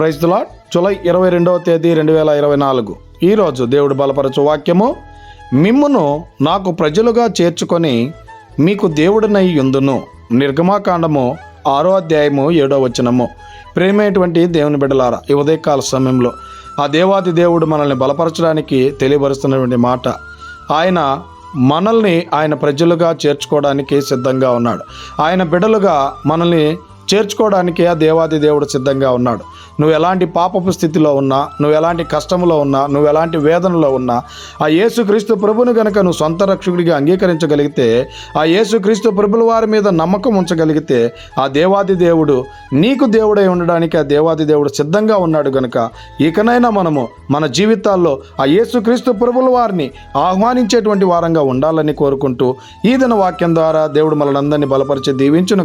ప్రైజ్లా July ఇరవై రెండవ తేదీ రెండు వేల ఇరవై నాలుగు. ఈరోజు దేవుడు బలపరచు వాక్యము. మిమ్మును నాకు ప్రజలుగా చేర్చుకొని మీకు దేవుడినై యుందును నిర్గమాకాండము ఆరో అధ్యాయము ఏడో వచనము. ప్రేమైనటువంటి దేవుని బిడ్డలారా ఈ ఉదయకాల సమయంలో ఆ దేవాది దేవుడు మనల్ని బలపరచడానికి తెలియపరుస్తున్నటువంటి మాట. ఆయన మనల్ని ఆయన ప్రజలుగా చేర్చుకోవడానికి సిద్ధంగా ఉన్నాడు. ఆయన బిడ్డలుగా మనల్ని చేర్చుకోవడానికి ఆ దేవాది దేవుడు సిద్ధంగా ఉన్నాడు. నువ్వు ఎలాంటి పాపపు స్థితిలో ఉన్నా నువ్వు ఎలాంటి కష్టంలో ఉన్నా నువ్వు ఎలాంటి వేదనలో ఉన్నా ఆ యేసుక్రీస్తు ప్రభుని గనక నువ్వు సొంత రక్షకుడిగా అంగీకరించగలిగితే ఆ యేసుక్రీస్తు ప్రభుల వారి మీద నమ్మకం ఉంచగలిగితే ఆ దేవాది దేవుడు నీకు దేవుడై ఉండడానికి ఆ దేవాది దేవుడు సిద్ధంగా ఉన్నాడు గనుక ఇకనైనా మనము మన జీవితాల్లో ఆ యేసుక్రీస్తు ప్రభుల వారిని ఆహ్వానించేటువంటి వారంగా ఉండాలని కోరుకుంటూ ఈ దిన వాక్యం ద్వారా దేవుడు మనందరినీ బలపరిచి దీవించును